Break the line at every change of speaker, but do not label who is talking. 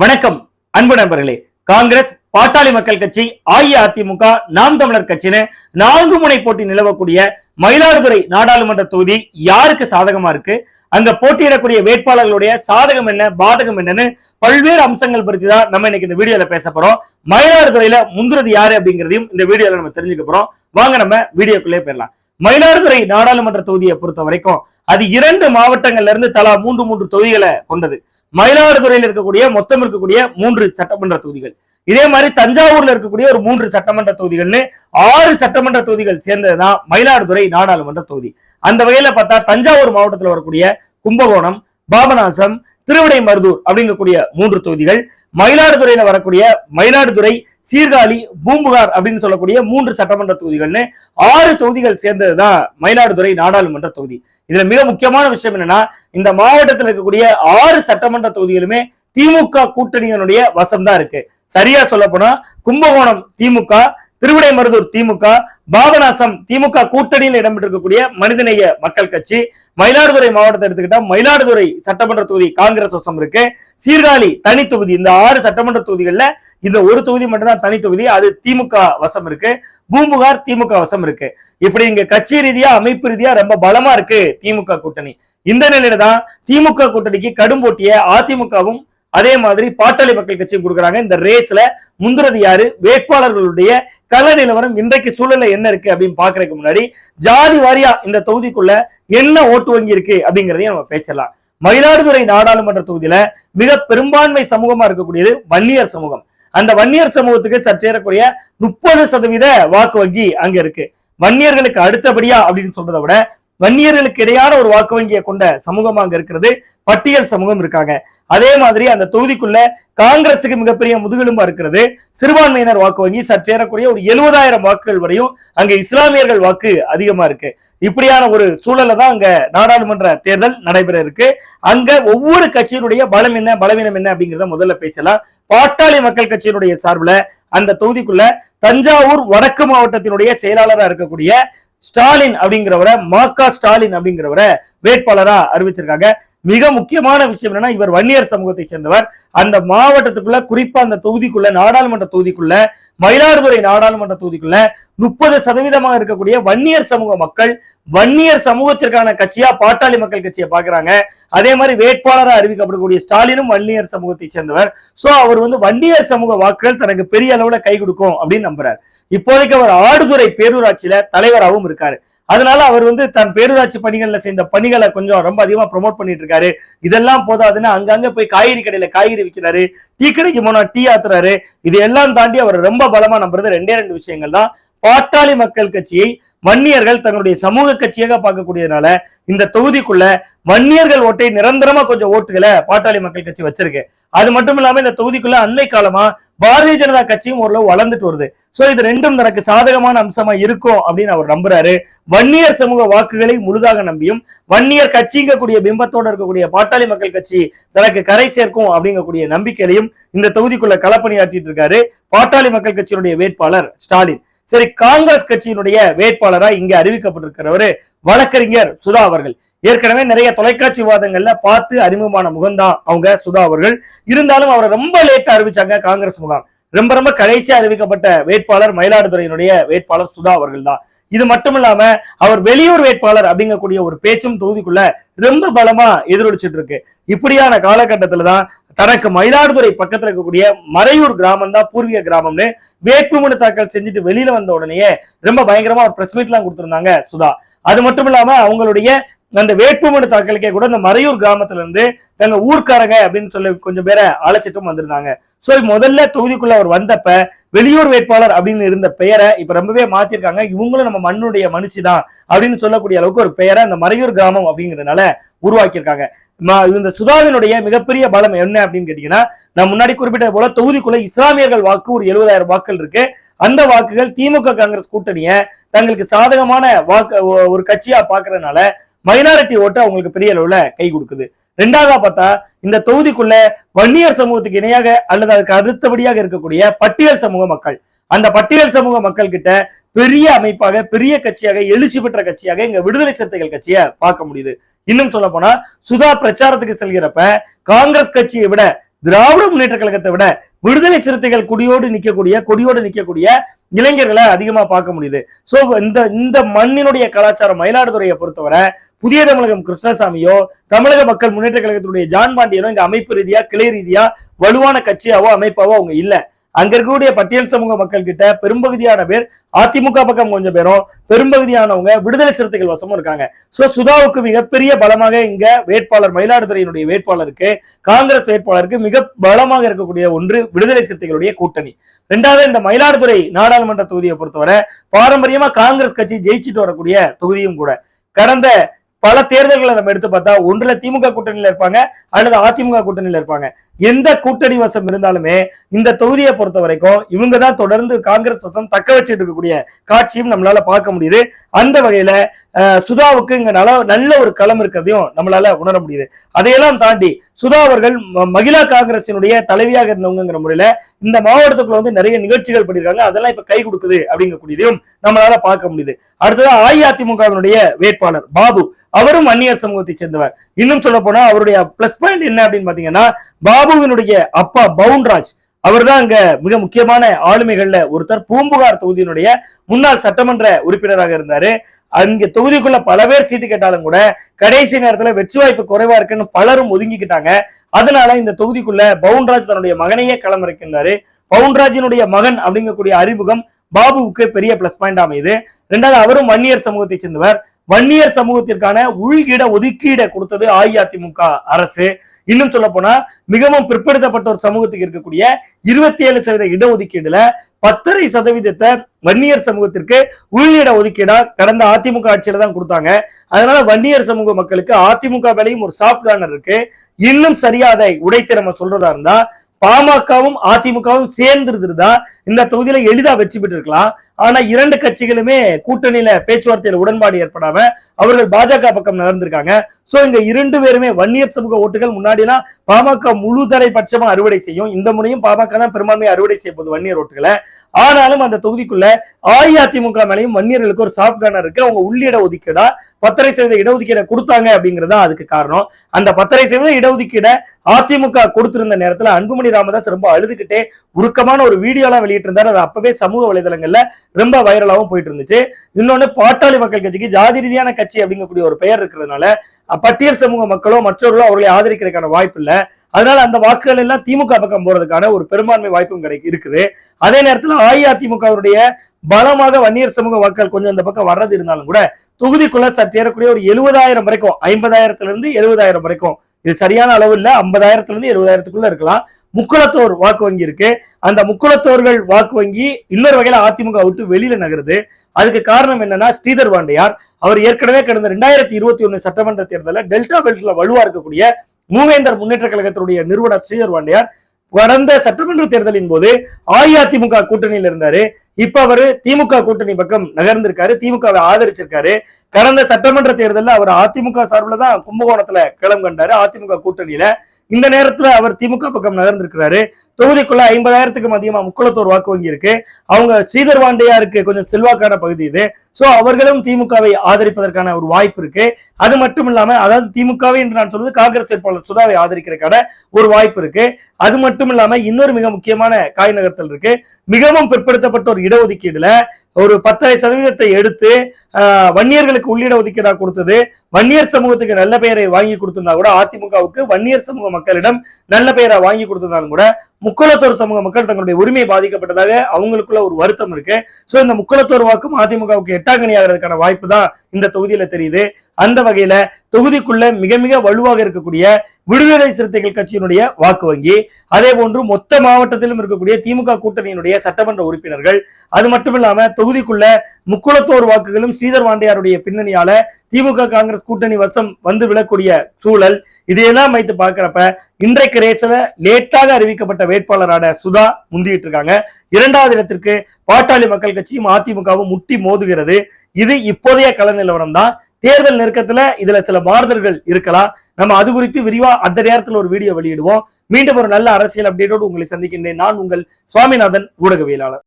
வணக்கம் அன்பு நண்பர்களே. காங்கிரஸ் பாட்டாளி மக்கள் கட்சி அஇஅதிமுக நாம் தமிழர் கட்சின்னு நான்கு முனை போட்டி நிலவக்கூடிய மயிலாடுதுறை நாடாளுமன்ற தொகுதி யாருக்கு சாதகமா இருக்கு? அங்க போட்டியிடக்கூடிய வேட்பாளர்களுடைய சாதகம் என்ன பாதகம் என்னன்னு பல்வேறு அம்சங்கள் பற்றி தான் நம்ம இன்னைக்கு இந்த வீடியோல பேச போறோம். மயிலாடுதுறையில முந்துறது யாரு அப்படிங்கிறதையும் இந்த வீடியோல நம்ம தெரிஞ்சுக்க போறோம். வாங்க நம்ம வீடியோக்குள்ளே போயிடலாம். மயிலாடுதுறை நாடாளுமன்ற தொகுதியை பொறுத்த வரைக்கும் அது இரண்டு மாவட்டங்கள்ல இருந்து தலா மூன்று மூன்று தொகுதிகளை கொண்டது. மயிலாடுதுறையில் இருக்கக்கூடிய மொத்தம் இருக்கக்கூடிய மூன்று சட்டமன்ற தொகுதிகள். இதே மாதிரி தஞ்சாவூர்ல இருக்கக்கூடிய ஒரு மூன்று சட்டமன்ற தொகுதிகள்னு ஆறு சட்டமன்ற தொகுதிகள் சேர்ந்ததுதான் மயிலாடுதுறை நாடாளுமன்ற தொகுதி. அந்த வகையில பார்த்தா தஞ்சாவூர் மாவட்டத்தில் வரக்கூடிய கும்பகோணம் பாபநாசம் திருவிடைமருதூர் அப்படிங்கக்கூடிய மூன்று தொகுதிகள். மயிலாடுதுறையில வரக்கூடிய மயிலாடுதுறை சீர்காழி பூம்புகார் அப்படின்னு சொல்லக்கூடிய மூன்று சட்டமன்ற தொகுதிகள்னு ஆறு தொகுதிகள் சேர்ந்ததுதான் மயிலாடுதுறை நாடாளுமன்ற தொகுதி. இதுல மிக முக்கியமான விஷயம் என்னன்னா இந்த மாவட்டத்தில் இருக்கக்கூடிய ஆறு சட்டமன்ற தொகுதிகளுமே திமுக கூட்டணியினுடைய வசம் தான் இருக்கு. சரியா சொல்ல போனா கும்பகோணம் திமுக திருவிடைமருதூர் திமுக பாபநாசம் திமுக கூட்டணியில் இடம்பெற்றிருக்கக்கூடிய மனிதநேய மக்கள் கட்சி மயிலாடுதுறை மாவட்டத்தை எடுத்துக்கிட்டா மயிலாடுதுறை சட்டமன்ற தொகுதி காங்கிரஸ் வசம் இருக்கு. சீர்காழி தனி தொகுதி இந்த ஆறு சட்டமன்ற தொகுதிகளில் இந்த ஒரு தொகுதி மட்டும்தான் தனி தொகுதி அது திமுக வசம் இருக்கு. பூம்புகார் திமுக வசம் இருக்கு. இப்படி இங்க கட்சி ரீதியா அமைப்பு ரீதியா ரொம்ப பலமா இருக்கு திமுக கூட்டணி. இந்த நிலையில தான் திமுக கூட்டணிக்கு கடும் போட்டிய அதிமுகவும் அதே மாதிரி பாட்டாளி மக்கள் கட்சியும் கொடுக்குறாங்க. இந்த ரேஸ்ல முந்துறது யாரு? வேட்பாளர்களுடைய கள நிலவரம் இன்றைக்கு சூழல்ல என்ன இருக்கு அப்படின்னு பாக்குறதுக்கு முன்னாடி ஜாதி வாரியா இந்த தொகுதிக்குள்ள என்ன ஓட்டு வங்கி இருக்கு அப்படிங்கறதையும் நம்ம பேசலாம் மயிலாடுதுறை நாடாளுமன்ற தொகுதியில மிக பெரும்பான்மை சமூகமா இருக்கக்கூடியது வன்னியர் சமூகம். அந்த வன்னியர் சமூகத்துக்கு சற்றேறக்குரிய முப்பது சதவீத வாக்கு வங்கி அங்க இருக்கு. வன்னியர்களுக்கு அடுத்தபடியா அப்படின்னு சொல்றதை விட வன்னியர்களுக்கு இடையான ஒரு வாக்கு வங்கியை கொண்ட சமூகம் அங்க இருக்கிறது. பட்டியல் சமூகம் இருக்காங்க. அதே மாதிரி அந்த தொகுதிக்குள்ள காங்கிரசுக்கு மிகப்பெரிய முதுகெலும்பா இருக்கிறது. சிறுபான்மையினர் வாக்கு வங்கி சற்றேறக்குரிய ஒரு எழுபதாயிரம் வாக்குகள் வரையும் அங்க இஸ்லாமியர்கள் வாக்கு அதிகமா இருக்கு. இப்படியான ஒரு சூழல்ல தான் அங்க நாடாளுமன்ற தேர்தல் நடைபெற இருக்கு. அங்க ஒவ்வொரு கட்சியினுடைய பலம் என்ன பலவீனம் என்ன அப்படிங்கறத முதல்ல பேசலாம். பாட்டாளி மக்கள் கட்சியினுடைய சார்பில் அந்த தொகுதிக்குள்ள தஞ்சாவூர் வடக்கு மாவட்டத்தினுடைய செயலாளராக இருக்கக்கூடிய ஸ்டாலின் அப்படிங்கிறவரை மாக்கா ஸ்டாலின் அப்படிங்கிறவரை வேட்பாளரா அறிவிச்சிருக்காங்க. மிக முக்கியமான விஷயம் என்னன்னா இவர் வன்னியர் சமூகத்தை சேர்ந்தவர். அந்த மாவட்டத்துக்குள்ள குறிப்பா அந்த தொகுதிக்குள்ள நாடாளுமன்ற தொகுதிக்குள்ள மயிலாடுதுறை நாடாளுமன்ற தொகுதிக்குள்ள முப்பது சதவீதமாக இருக்கக்கூடிய வன்னியர் சமூக மக்கள் வன்னியர் சமூகத்திற்கான கட்சியா பாட்டாளி மக்கள் கட்சியை பாக்குறாங்க அதே மாதிரி வேட்பாளராக அறிவிக்கப்படக்கூடிய ஸ்டாலினும் வன்னியர் சமூகத்தை சேர்ந்தவர். சோ அவர் வந்து வன்னியர் சமூக வாக்குகள் தனக்கு பெரிய அளவுல கை கொடுக்கும் அப்படின்னு நம்புறாரு. இப்போதைக்கு அவர் ஆடுதுறை பேரூராட்சியில தலைவராகவும் இருக்காரு. அதனால அவர் வந்து தன் பேரூராட்சி பணிகள்ல செய்த பணிகளை கொஞ்சம் ரொம்ப அதிகமா ப்ரொமோட் பண்ணிட்டு இருக்காரு. இதெல்லாம் போதாதுன்னா அங்கங்க போய் காய்கறி கடையில காய்கறி விற்கிறாரு டீ கடைக்கு போனா டீ ஆத்துறாரு. இது எல்லாம் தாண்டி அவர் ரொம்ப பலமா நம்புறது ரெண்டே ரெண்டு விஷயங்கள் தான். பாட்டாளி மக்கள் கட்சியை வன்னியர்கள் தங்களுடைய சமூக கட்சியாக பார்க்கக்கூடியதுனால இந்த தொகுதிக்குள்ள வன்னியர்கள் ஓட்டை நிரந்தரமா கொஞ்சம் ஓட்டுகளை பாட்டாளி மக்கள் கட்சி வச்சிருக்கு. அது மட்டும் இல்லாம இந்த தொகுதிக்குள்ள அன்னை காலமா பாரதிய ஜனதா கட்சியும் ஓரளவு வளர்ந்துட்டு வருது. சோ இது ரெண்டும் தனக்கு சாதகமான அம்சமா இருக்கும் அப்படின்னு அவர் நம்புறாரு. வன்னியர் சமூக வாக்குகளை முழுதாக நம்பியும் வன்னியர் கட்சிங்கக்கூடிய பிம்பத்தோட இருக்கக்கூடிய பாட்டாளி மக்கள் கட்சி தனக்கு கரை சேர்க்கும் அப்படிங்கக்கூடிய நம்பிக்கையிலையும் இந்த தொகுதிக்குள்ள களப்பணியாற்றிட்டு இருக்காரு பாட்டாளி மக்கள் கட்சியினுடைய வேட்பாளர் ஸ்டாலின். சரி காங்கிரஸ் கட்சியினுடைய வேட்பாளரா இங்க அறிவிக்கப்பட்டிருக்கிறவரு வழக்கறிஞர் சுதா அவர்கள். ஏற்கனவே நிறைய தொலைக்காட்சி விவாதங்கள்ல பார்த்து அறிமுகமான முகம்தான் அவங்க சுதா அவர்கள். இருந்தாலும் அவரை ரொம்ப லேட்டா அறிவிச்சாங்க காங்கிரஸ் முகாம். ரொம்ப ரொம்ப கடைசியா அறிவிக்கப்பட்ட வேட்பாளர் மயிலாடுதுறையினுடைய வேட்பாளர் சுதா அவர்கள் தான் இது மட்டும் இல்லாம அவர் வெளியூர் வேட்பாளர் அப்படிங்கக்கூடிய ஒரு பேச்சும் தொகுதிக்குள்ள ரொம்ப பலமா எதிரொலிச்சிட்டு இருக்கு. இப்படியான காலகட்டத்துல தான் தனக்கு மயிலாடுதுறை பக்கத்துல இருக்கக்கூடிய மறையூர் கிராமம் தான் பூர்வீக கிராமம்னு வேட்புமனு தாக்கல் செஞ்சுட்டு வெளியில வந்த உடனேயே ரொம்ப பயங்கரமா ஒரு பிரஸ் மீட் எல்லாம் கொடுத்திருந்தாங்க சுதா. அது மட்டும் இல்லாம அவங்களுடைய அந்த வேட்புமனு தாக்கலுக்கே கூட இந்த மறையூர் கிராமத்துல இருந்து தங்க ஊர்க்காரங்க அப்படின்னு சொல்லி கொஞ்சம் பேரை அழைச்சிட்டும் வந்திருந்தாங்க. சோ முதல்ல தொகுதிக்குள்ள அவர் வந்தப்ப வெளியூர் வேட்பாளர் அப்படின்னு இருந்த பெயரை இப்ப ரொம்பவே மாத்திருக்காங்க. இவங்களும் நம்ம மண்ணுடைய மனுஷி தான் அப்படின்னு சொல்லக்கூடிய அளவுக்கு ஒரு பெயரை அந்த மறையூர் கிராமம் அப்படிங்கறதுனால உருவாக்கியிருக்காங்க. இந்த சுதாவினுடைய மிகப்பெரிய பலம் என்ன அப்படின்னு கேட்டீங்கன்னா நான் முன்னாடி குறிப்பிட்டது போல தொகுதிக்குள்ள இஸ்லாமியர்கள் வாக்கு ஒரு எழுபதாயிரம் வாக்குகள் இருக்கு. அந்த வாக்குகள் திமுக காங்கிரஸ் கூட்டணியை தங்களுக்கு சாதகமான வாக்கு ஒரு கட்சியா பாக்குறதுனால மைனாரிட்டி ஓட்டு அவங்களுக்கு பெரிய அளவுல கை கொடுக்குது. ரெண்டாவதா பார்த்தா இந்த தொகுதிக்குள்ள வன்னியர் சமூகத்துக்கு இணையாக அல்லது அதுக்கு அடுத்தபடியாக இருக்கக்கூடிய பட்டியல் சமூக மக்கள். அந்த பட்டியல் சமூக மக்கள் கிட்ட பெரிய அமைப்பாக பெரிய கட்சியாக எழுச்சி பெற்ற கட்சியாக இங்க விடுதலை சிறுத்தைகள் கட்சியை பார்க்க முடியுது. இன்னும் சொல்ல போனா சுதா பிரச்சாரத்துக்கு செல்கிறப்ப காங்கிரஸ் கட்சியை விட திராவிட முன்னேற்ற கழகத்தை விட விடுதலை சிறுத்தைகள் குடியோடு நிற்கக்கூடிய கொடியோடு நிற்கக்கூடிய இளைஞர்களை அதிகமா பார்க்க முடியுது. சோ இந்த இந்த மண்ணினுடைய கலாச்சாரம் மயிலாடுதுறையை பொறுத்தவரை புதிய தமிழகம் கிருஷ்ணசாமியோ தமிழக மக்கள் முன்னேற்ற கழகத்தினுடைய ஜான் பாண்டியனோ இந்த அமைப்பு ரீதியா கிளை ரீதியா வலுவான கட்சியாவோ அமைப்பாவோ அவங்க இல்லை. அங்க இருக்கக்கூடிய பட்டியல் சமூக மக்கள் கிட்ட பெரும்பகுதியான பேர் அதிமுக பக்கம் கொஞ்சம் பேரும் பெரும்பகுதியானவங்க விடுதலை சிறுத்தைகள் வசமும் இருக்காங்க. சோ சுதாவுக்கு மிகப்பெரிய பலமாக இங்க வேட்பாளர் மயிலாடுதுறையினுடைய வேட்பாளருக்கு காங்கிரஸ் வேட்பாளருக்கு மிக பலமாக இருக்கக்கூடிய ஒன்று விடுதலை சிறுத்தைகளுடைய கூட்டணி. ரெண்டாவது இந்த மயிலாடுதுறை நாடாளுமன்ற தொகுதியை பொறுத்தவரை பாரம்பரியமா காங்கிரஸ் கட்சி ஜெயிச்சுட்டு வரக்கூடிய தொகுதியும் கூட. கடந்த பல தேர்தல்களை நம்ம எடுத்து பார்த்தா ஒன்றுல திமுக கூட்டணியில இருப்பாங்க அல்லது அதிமுக கூட்டணியில இருப்பாங்க. எந்த கூட்டணி வசம் இருந்தாலுமே இந்த தொகுதியை பொறுத்த வரைக்கும் இவங்க தான் தொடர்ந்து காங்கிரஸ் வசம் தக்க வச்சுட்டு இருக்கக்கூடிய காட்சியும் நம்மளால பார்க்க முடியுது. அந்த வகையில சுதாவுக்கு இங்க நல்ல நல்ல ஒரு களம் இருக்கிறதையும் நம்மளால உணர முடியுது. அதையெல்லாம் தாண்டி சுதா அவர்கள் மகிழா காங்கிரசினுடைய தலைவியாக இருந்தவங்கிற முறையில இந்த மாவட்டத்துக்குள்ள வந்து நிறைய நிகழ்ச்சிகள் பண்ணிருக்காங்க அதெல்லாம் இப்ப கை கொடுக்குது அப்படிங்கக்கூடியதையும் நம்மளால பார்க்க முடியுது. அடுத்தது அஇஅதிமுகவினுடைய வேட்பாளர் பாபு. அவரும் அந்நியர் சமூகத்தை சேர்ந்தவர். இன்னும் சொல்ல போனா அவருடைய பிளஸ் பாயிண்ட் என்ன அப்படின்னு பாத்தீங்கன்னா பாபுவினுடைய அப்பா பவுன்ராஜ் அவர்தான் அங்க மிக முக்கியமான ஆளுமைகள்ல ஒருத்தர். பூம்புகார் தொகுதியினுடைய முன்னாள் சட்டமன்ற உறுப்பினராக இருந்தாரு. அங்க தொகுதிக்குள்ள பல பேர் சீட்டு கேட்டாலும் கூட கடைசி நேரத்துல வெற்றி வாய்ப்பு குறைவா இருக்குன்னு பலரும் ஒதுங்கிக்கிட்டாங்க. அதனால இந்த தொகுதிக்குள்ள பவுன்ராஜ் தன்னுடைய மகனையே களமிறக்கின்றாரு பவுன்ராஜினுடைய மகன் அப்படிங்கக்கூடிய அறிமுகம் பாபுவுக்கு பெரிய பிளஸ் பாயிண்ட் அமையுது. ரெண்டாவது அவரும் வன்னியர் சமூகத்தை சேர்ந்தவர். வன்னியர் சமூகத்திற்கான உள்கிட ஒதுக்கீடை கொடுத்தது அஇஅதிமுக அரசு. இன்னும் சொல்ல போனா மிகவும் பிற்படுத்தப்பட்ட ஒரு சமூகத்துக்கு இருக்கக்கூடிய இருபத்தி ஏழு சதவீத இடஒதுக்கீடுல பத்தரை சதவீதத்தை வன்னியர் சமூகத்திற்கு உள்இட ஒதுக்கீடா கடந்த அதிமுக ஆட்சியில தான் கொடுத்தாங்க. அதனால வன்னியர் சமூக மக்களுக்கு அதிமுக மேலையும் ஒரு சாஃப்ட் கார்னர் இருக்கு. இன்னும் சரியா அதை உடைத்து நம்ம சொல்றதா இருந்தா பாமகவும் அதிமுகவும் சேர்ந்து இந்த தொகுதியில எளிதா வெற்றி பெற்றிருக்கலாம். ஆனா இரண்டு கட்சிகளுமே கூட்டணியில பேச்சுவார்த்தையில உடன்பாடு ஏற்படாம அவர்கள் பாஜக பக்கம் நகர்ந்திருக்காங்க. சோ இங்க இரண்டு பேருமே வன்னியர் சமூக ஓட்டுகள் முன்னாடிலாம் பாமக முழு தலை பட்சமா அறுவடை செய்யும். இந்த முறையும் பாமக தான் பெரும்பான்மையை அறுவடை செய்ய போகுது வன்னியர் ஓட்டுகளை. ஆனாலும் அந்த தொகுதிக்குள்ள அஇஅதிமுக மேலையும் வன்னியர்களுக்கு ஒரு சாஃப்ட் கார்னர் இருக்கு. அவங்க உள்ளிட ஒதுக்கீடா பத்தரை சதவீத இடஒதுக்கீடை கொடுத்தாங்க அப்படிங்கறதா அதுக்கு காரணம். அந்த பத்தரை சதவீத இடஒதுக்கீடை அதிமுக கொடுத்திருந்த நேரத்துல அன்புமணி ராமதாஸ் ரொம்ப அழுதுகிட்டே உருக்கமான ஒரு வீடியோலாம் வெளியிட்டு இருந்தார் அது அப்பவே சமூக வலைதளங்கள்ல ரொம்ப வைரலாகவும் போயிட்டு இருந்துச்சு இன்னொன்று பாட்டாளி மக்கள் கட்சிக்கு ஜாதி ரீதியான கட்சி அப்படிங்கக்கூடிய ஒரு பெயர் இருக்கிறதுனால பட்டியல் சமூக மக்களோ மற்றவர்களோ அவர்களை ஆதரிக்கிறதுக்கான வாய்ப்பு இல்லை. அதனால அந்த வாக்குகள் எல்லாம் திமுக பக்கம் போறதுக்கான ஒரு பெரும்பான்மை வாய்ப்பும் கிடைக்கு இருக்குது. அதே நேரத்தில் அஇஅதிமுகவுடைய பலமாக வன்னியர் சமூக வாக்குகள் கொஞ்சம் இந்த பக்கம் வர்றது இருந்தாலும் கூட தொகுதிக்குள்ள சற்று ஏறக்கூடிய ஒரு எழுபதாயிரம் வரைக்கும் ஐம்பதாயிரத்துல இருந்து எழுபதாயிரம் வரைக்கும். இது சரியான அளவு இல்லை ஐம்பதாயிரத்துல இருந்து எழுபதாயிரத்துக்குள்ள இருக்கலாம். முக்குளத்தோர் வாக்கு வங்கி இருக்கு. அந்த முக்குளத்தோர்கள் வாக்கு வங்கி இன்னொரு வகையில அதிமுக விட்டு வெளியில நகருது. அதுக்கு காரணம் என்னன்னா ஸ்ரீதர் பாண்டியார் அவர் ஏற்கனவே கடந்த ரெண்டாயிரத்தி இருபத்தி ஒண்ணு சட்டமன்ற தேர்தலில் டெல்டா பெல்ட்ல வலுவா இருக்கக்கூடிய மூவேந்தர் முன்னேற்ற கழகத்தினுடைய நிறுவனர் ஸ்ரீதர் பாண்டியார் கடந்த சட்டமன்ற தேர்தலின் போது அஇஅதிமுக கூட்டணியில் இருந்தாரு. இப்ப அவரு திமுக கூட்டணி பக்கம் நகர்ந்திருக்காரு. திமுகவை ஆதரிச்சிருக்காரு. கடந்த சட்டமன்ற தேர்தலில் அவர் அதிமுக சார்பில் தான் கும்பகோணத்துல களம் கண்டாரு. அதிமுக கூட்டணியில இந்த நேரத்துல அவர் திமுக பக்கம் நகர்ந்திருக்கிறாரு. தொகுதிக்குள்ள ஐம்பதாயிரத்துக்கும் அதிகமா முக்குளத்தோர் வாக்கு வங்கி இருக்கு அவங்க ஸ்ரீதர் வாண்டையாருக்கு கொஞ்சம் செல்வாக்கான பகுதி இது. சோ அவர்களும் திமுகவை ஆதரிப்பதற்கான ஒரு வாய்ப்பு இருக்கு. அது மட்டும் இல்லாம அதாவது திமுகவை என்று நான் சொல்வது காங்கிரஸ் வேட்பாளர் சுதாவை ஆதரிக்கிறதுக்கான ஒரு வாய்ப்பு இருக்கு. அது மட்டும் இல்லாம இன்னொரு மிக முக்கியமான காய் நகர்த்தல் இருக்கு. மிகவும் பிற்படுத்தப்பட்ட ஒரு இடஒதுக்கீடுல ஒரு பத்தரை சதவீதத்தை எடுத்து ஆஹ், வன்னியர்களுக்கு உள்ளிட ஒதுக்கீடா கொடுத்தது வன்னியர் சமூகத்துக்கு நல்ல பெயரை வாங்கி கொடுத்திருந்தா கூட அதிமுகவுக்கு வன்னியர் சமூக மக்களிடம் நல்ல பெயரை வாங்கி கொடுத்திருந்தாலும் கூட முக்குளத்தோர் சமூக மக்கள் தங்களுடைய உரிமை பாதிக்கப்பட்டதாக அவங்களுக்குள்ள ஒரு வருத்தம் இருக்கு. சோ இந்த முக்குளத்தோர் வாக்கும் அதிமுகவுக்கு எட்டாங்கணி ஆகிறதுக்கான வாய்ப்பு தான் இந்த தொகுதியில தெரியுது. அந்த வகையில தொகுதிக்குள்ள மிக மிக வலுவாக இருக்கக்கூடிய விடுதலை சிறுத்தைகள் கட்சியினுடைய வாக்கு வங்கி அதே போன்று மொத்த மாவட்டத்திலும் இருக்கக்கூடிய திமுக கூட்டணியினுடைய சட்டமன்ற உறுப்பினர்கள் அது மட்டும் இல்லாம தொகுதிக்குள்ள முக்குளத்தோர் வாக்குகளும் ஸ்ரீதர் வாண்டையாருடைய பின்னணியால திமுக காங்கிரஸ் கூட்டணி வசம் வந்து விழக்கூடிய சூழல். இதையெல்லாம் வைத்து பார்க்கிறப்ப இன்றைக்கு ரேஸ்ல லேட்டாக அறிவிக்கப்பட்ட வேட்பாளரான சுதா முந்திட்டு இருக்காங்க. இரண்டாவது இடத்திற்கு பாட்டாளி மக்கள் கட்சியும் அதிமுகவும் முட்டி மோதுகிறது. இது இப்போதைய கள நிலவரம் தான். தேர்தல் நெருக்கத்துல இதுல சில மாறுதல்கள் இருக்கலாம். நம்ம அது குறித்து விரிவா அந்த நேரத்தில் ஒரு வீடியோ வெளியிடுவோம். மீண்டும் ஒரு நல்ல அரசியல் அப்டேட்டோடு உங்களை சந்திக்கின்றேன். நான் உங்கள் சுவாமிநாதன் ஊடகவியலாளர்.